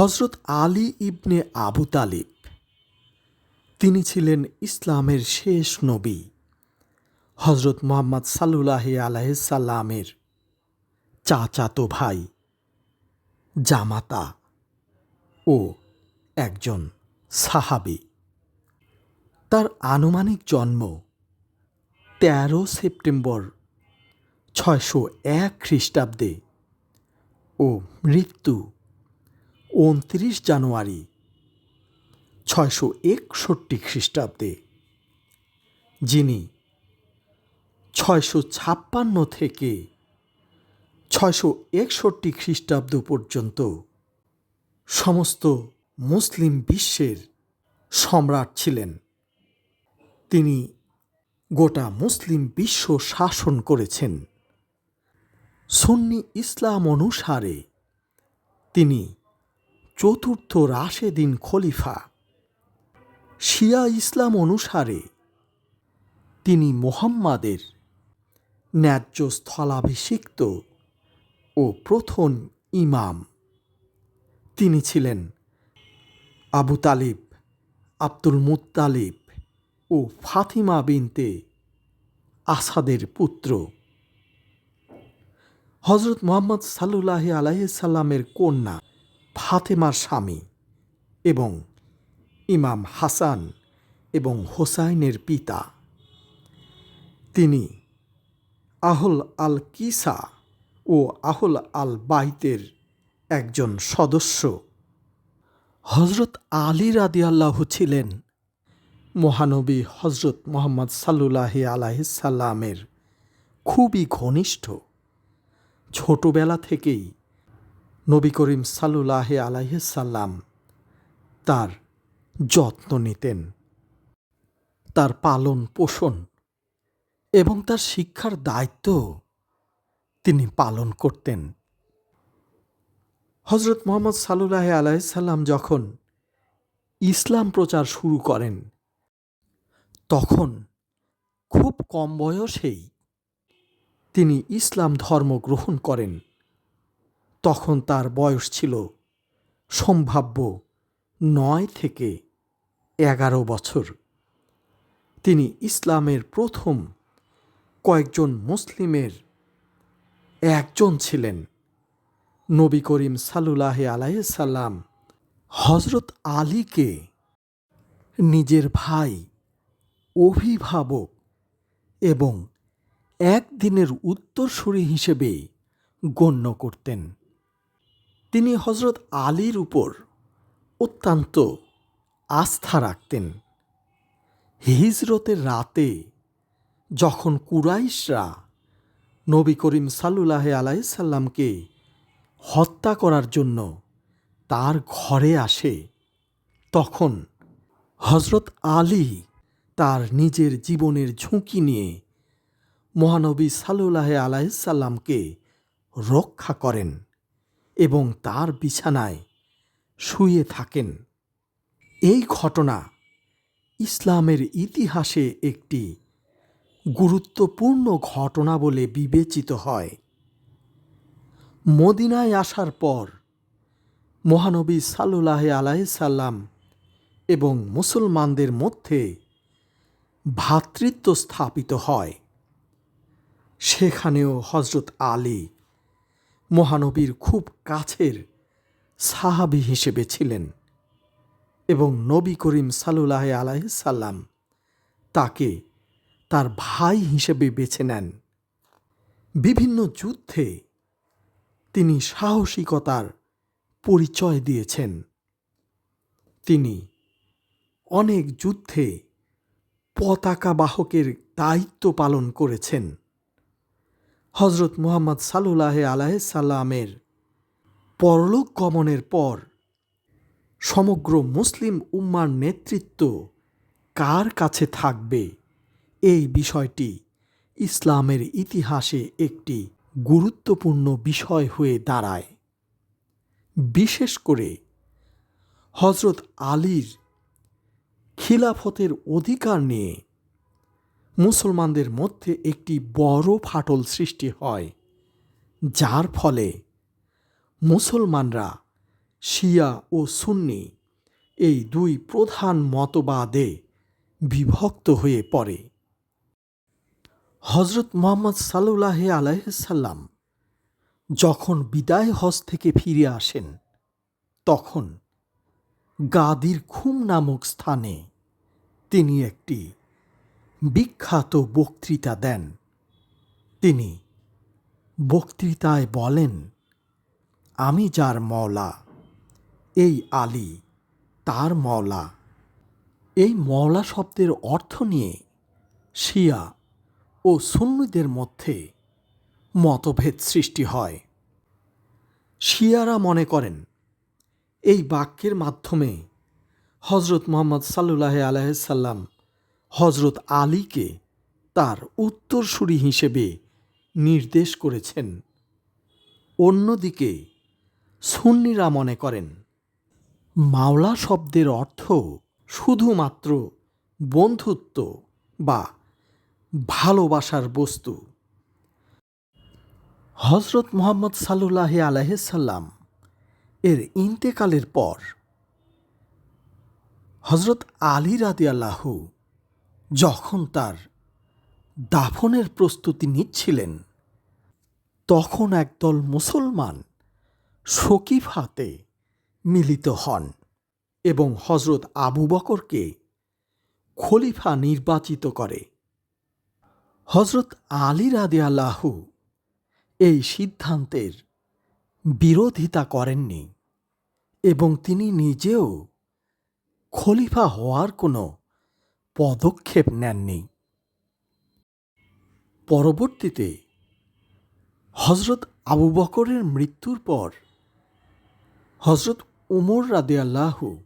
হজরত আলী ইবনে আবু তালিব। তিনি ছিলেন ইসলামের শেষ নবী। হজরত মোহাম্মদ সাল্লুল্লাহ আলাইসাল্লামের চাচাতো ভাই, জামাতা ও একজন সাহাবি। তার আনুমানিক জন্ম তেরো সেপ্টেম্বর ছয়শো এক খ্রিস্টাব্দে ও মৃত্যু উনত্রিশ জানুয়ারি ছয়শো একষট্টি খ্রিস্টাব্দে, যিনি ছয়শো ছাপ্পান্ন থেকে ছয়শো একষট্টি খ্রিস্টাব্দ পর্যন্ত সমস্ত মুসলিম বিশ্বের সম্রাট ছিলেন। তিনি গোটা মুসলিম বিশ্ব শাসন করেছেন। সুন্নি ইসলাম অনুসারে তিনি চতুর্থ রাশেদিন খলিফা। শিয়া ইসলাম অনুসারে তিনি মোহাম্মাদের ন্যায্য স্থলাভিষিক্ত ও প্রথম ইমাম। তিনি ছিলেন আবু তালিব, আব্দুল মুতালিব ও ফাতিমা বিনতে আসাদের পুত্র। হজরত মোহাম্মদ সাল্লুল্লাহ আলাইসাল্লামের কন্যা। ফাতেমার স্বামী এবং ইমাম হাসান এবং হোসাইনের পিতা। তিনি আহল আল কিসা ও আহল আল বাইতের একজন সদস্য। হজরত আলী রাদিয়াল্লাহ ছিলেন মহানবী হজরত মোহাম্মদ সাল্লুল্লাহ আলাহিসাল্লামের খুবই ঘনিষ্ঠ। ছোটবেলা থেকেই নবী করিম সাল্লুল্লাহ আলাইসাল্লাম তার যত্ন নিতেন, তার পালন পোষণ এবং তার শিক্ষার দায়িত্ব তিনি পালন করতেন। হজরত মোহাম্মদ সাল্লুল্লাহ আলাইসাল্লাম যখন ইসলাম প্রচার শুরু করেন, তখন খুব কম বয়সেই তিনি ইসলাম ধর্ম গ্রহণ করেন। তখন তার বয়স ছিল সম্ভাব্য নয় থেকে এগারো বছর। তিনি ইসলামের প্রথম কয়েকজন মুসলিমের একজন ছিলেন। নবী করিম সাল্লুল্লাহ আলাইসাল্লাম হজরত আলীকে নিজের ভাই, অভিভাবক এবং একদিনের উত্তরসূরি হিসেবে গণ্য করতেন। তিনি হজরত আলীর উপর অত্যন্ত আস্থা রাখতেন। হিজরতের রাতে যখন কুরাইশরা নবী করিম সাল্লুল্লাহ আলাইসাল্লামকে হত্যা করার জন্য তার ঘরে আসে, তখন হজরত আলী তার নিজের জীবনের ঝুঁকি নিয়ে মহানবী সাল্লুল্লাহ আলাইসাল্লামকে রক্ষা করেন। এবং তার বিছানায় শুয়ে থাকেন। এই ঘটনা ইসলামের ইতিহাসে একটি গুরুত্বপূর্ণ ঘটনা বলে বিবেচিত হয়। মদিনায় আসার পর মহানবী সাল্লুল্লাহ আলাইসাল্লাম এবং মুসলমানদের মধ্যে ভ্রাতৃত্ব স্থাপিত হয়। সেখানেও হজরত আলী মহানবীর খুব কাছের সাহাবি হিসেবে ছিলেন এবং নবী করিম সাল্লুল্লাহ আলাইসাল্লাম তাকে তার ভাই হিসেবে বেছে নেন। বিভিন্ন যুদ্ধে তিনি সাহসিকতার পরিচয় দিয়েছেন। তিনি অনেক যুদ্ধে পতাকা বাহকের দায়িত্ব পালন করেছেন। হজরত মুহাম্মদ সাল্লুল্লাহ আলাইসাল্লামের পরলোক গমনের পর সমগ্র মুসলিম উম্মার নেতৃত্ব কার কাছে থাকবে? এই বিষয়টি ইসলামের ইতিহাসে একটি গুরুত্বপূর্ণ বিষয় হয়ে দাঁড়ায়। বিশেষ করে হজরত আলীর খিলাফতের অধিকার নিয়ে মুসলমানদের মধ্যে একটি বড় ফাটল সৃষ্টি হয়, যার ফলে মুসলমানরা শিয়া ও সুন্নি এই দুই প্রধান মতবাদে বিভক্ত হয়ে পড়ে। হজরত মোহাম্মদ সাল্লাহ আলাইসাল্লাম যখন বিদায় হজ থেকে ফিরে আসেন, তখন গাদির খুম নামক স্থানে তিনি একটি বিখ্যাত বক্তৃতা দেন। তিনি বক্তৃতায় বলেন, আমি যার মওলা, এই আলী তার মওলা। এই মওলা শব্দের অর্থ নিয়ে শিয়া ও সুন্নিদের মধ্যে মতভেদ সৃষ্টি হয়। শিয়ারা মনে করেন, এই বাক্যের মাধ্যমে হজরত মোহাম্মদ সাল্লাহ আলাইসাল্লাম হজরত আলীকে তার উত্তরসূরি হিসেবে নির্দেশ করেছেন। অন্যদিকে সুন্নিরা মনে করেন, মাওলা শব্দের অর্থ শুধুমাত্র বন্ধুত্ব বা ভালোবাসার বস্তু। হজরত মোহাম্মদ সাল্লাহ আলাইসাল্লাম এর ইন্তেকালের পর হজরত আলী রাদি আল্লাহু যখন তার দাফনের প্রস্তুতি নিচ্ছিলেন, তখন একদল মুসলমান শকিফ হাতে মিলিত হন এবং হজরত আবু বকরকে খলিফা নির্বাচিত করে। হজরত আলী রাদি আল্লাহু এই সিদ্ধান্তের বিরোধিতা করেননি এবং তিনি নিজেও খলিফা হওয়ার কোনো পদক্ষেপ নেননি। পরবর্তীতে হজরত আবু বকরের মৃত্যুর পর হজরত উমর রাদিয়াল্লাহু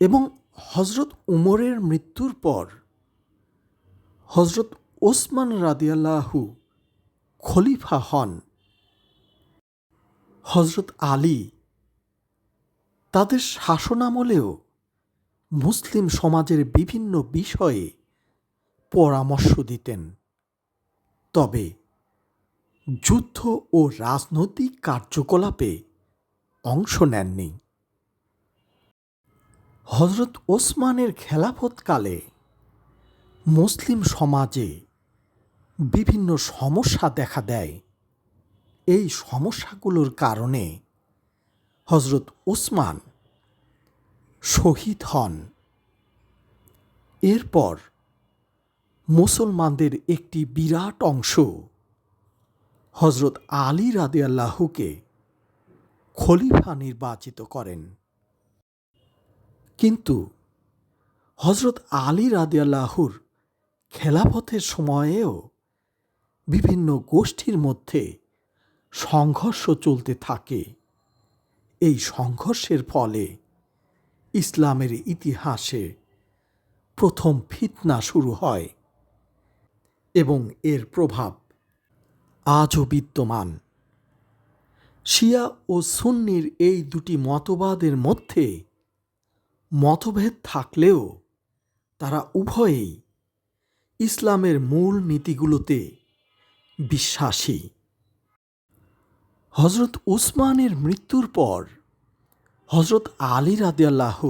এবং হজরত উমরের মৃত্যুর পর হজরত ওসমান রাদিয়াল্লাহু খলিফা হন। হজরত আলী তাদের শাসনামলেও মুসলিম সমাজের বিভিন্ন বিষয়ে পরামর্শ দিতেন। তবে যুদ্ধ ও রাজনৈতিক কার্যকলাপে অংশ নেননি। হজরত ওসমানের খেলাফতকালে মুসলিম সমাজে বিভিন্ন সমস্যা দেখা দেয়। এই সমস্যাগুলোর কারণে হজরত ওসমান শহীদ হন। এরপর মুসলমানদের একটি বিরাট অংশ হজরত আলী রাদে আল্লাহকে খলিফা নির্বাচিত করেন। কিন্তু হজরত আলী রাদে আল্লাহুর খেলাফতের সময়েও বিভিন্ন গোষ্ঠীর মধ্যে সংঘর্ষ চলতে থাকে। এই সংঘর্ষের ফলে ইসলামের ইতিহাসে প্রথম ফিতনা শুরু হয় এবং এর প্রভাব আজও বিদ্যমান। শিয়া ও সুন্নির এই দুটি মতবাদের মধ্যে মতভেদ থাকলেও তারা উভয়েই ইসলামের মূল নীতিগুলোতে বিশ্বাসী। হজরত উসমানের মৃত্যুর পর হজরত আলী রাদিয়াল্লাহ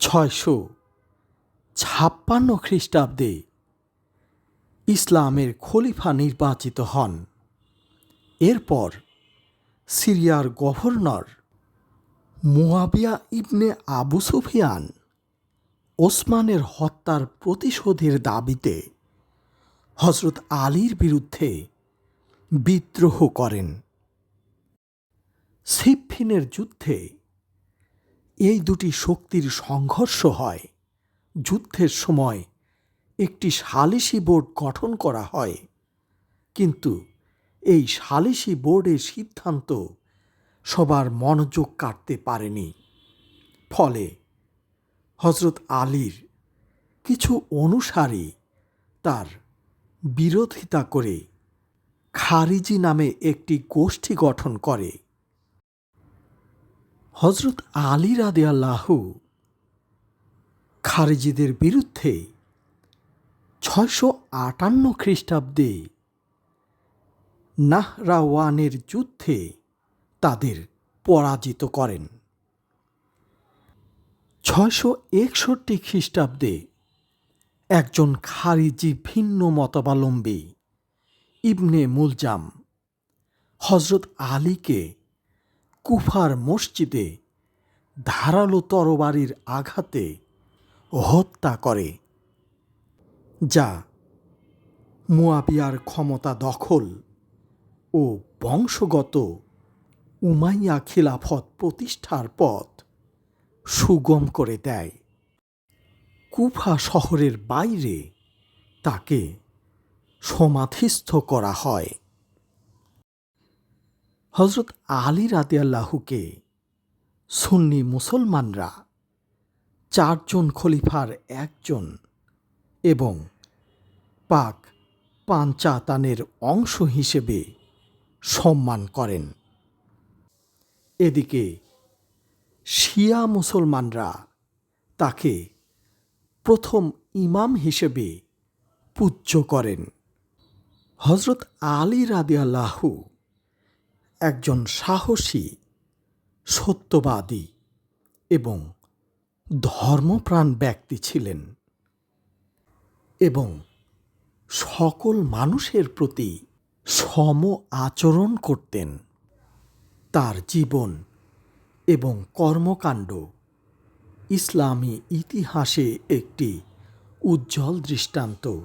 ছয়শো ছাপ্পান্ন খ্রিস্টাব্দে ইসলামের খলিফা নির্বাচিত হন। এরপর সিরিয়ার governor Muawiya ibn Abu Sufyan ওসমানের হত্যার প্রতিশোধের দাবিতে হজরত আলীর বিরুদ্ধে বিদ্রোহ করেন। সিফিনের যুদ্ধে এই দুটি শক্তির সংঘর্ষ হয়। যুদ্ধের সময় একটি সালিসি বোর্ড গঠন করা হয়। কিন্তু এই সালিসি বোর্ডের সিদ্ধান্ত সবার মনোযোগ কাটতে পারেনি। ফলে হজরত আলীর কিছু অনুসারী তার বিরোধিতা করে খারিজি নামে একটি গোষ্ঠী গঠন করে। হজরত আলী রাদে আল্লাহু খারিজিদের বিরুদ্ধে ছয়শো আটান্ন খ্রিস্টাব্দে নাহরাওয়ানের যুদ্ধে তাদের পরাজিত করেন। ছয়শো একষট্টি খ্রিস্টাব্দে একজন খারিজি ভিন্ন মতাবলম্বী ইবনে মুলজাম হজরত আলীকে কুফার মসজিদে ধারালো তরবারির আঘাতে হত্যা করে। যা মুয়াবিয়ার ক্ষমতা দখল ও বংশগত উমাইয়া খিলাফত প্রতিষ্ঠার পথ সুগম করে দেয়। কুফা শহরের বাইরে তাকে সমাধিস্থ করা হয়। হজরত আলী রাদিয়াল্লাহুকে সুন্নি মুসলমানরা চারজন খলিফার একজন এবং পাক পাঞ্চাতানের অংশ হিসেবে সম্মান করেন। এদিকে শিয়া মুসলমানরা তাকে প্রথম ইমাম হিসেবে পূজ্য করেন। হজরত আলী রাদিয়াল্লাহু একজন সাহসী, সত্যবাদী এবং ধর্মপ্রাণ ব্যক্তি ছিলেন এবং সকল মানুষের প্রতি সম আচরণ করতেন। তার জীবন এবং কর্মকাণ্ড ইসলামী ইতিহাসে একটি উজ্জ্বল দৃষ্টান্ত।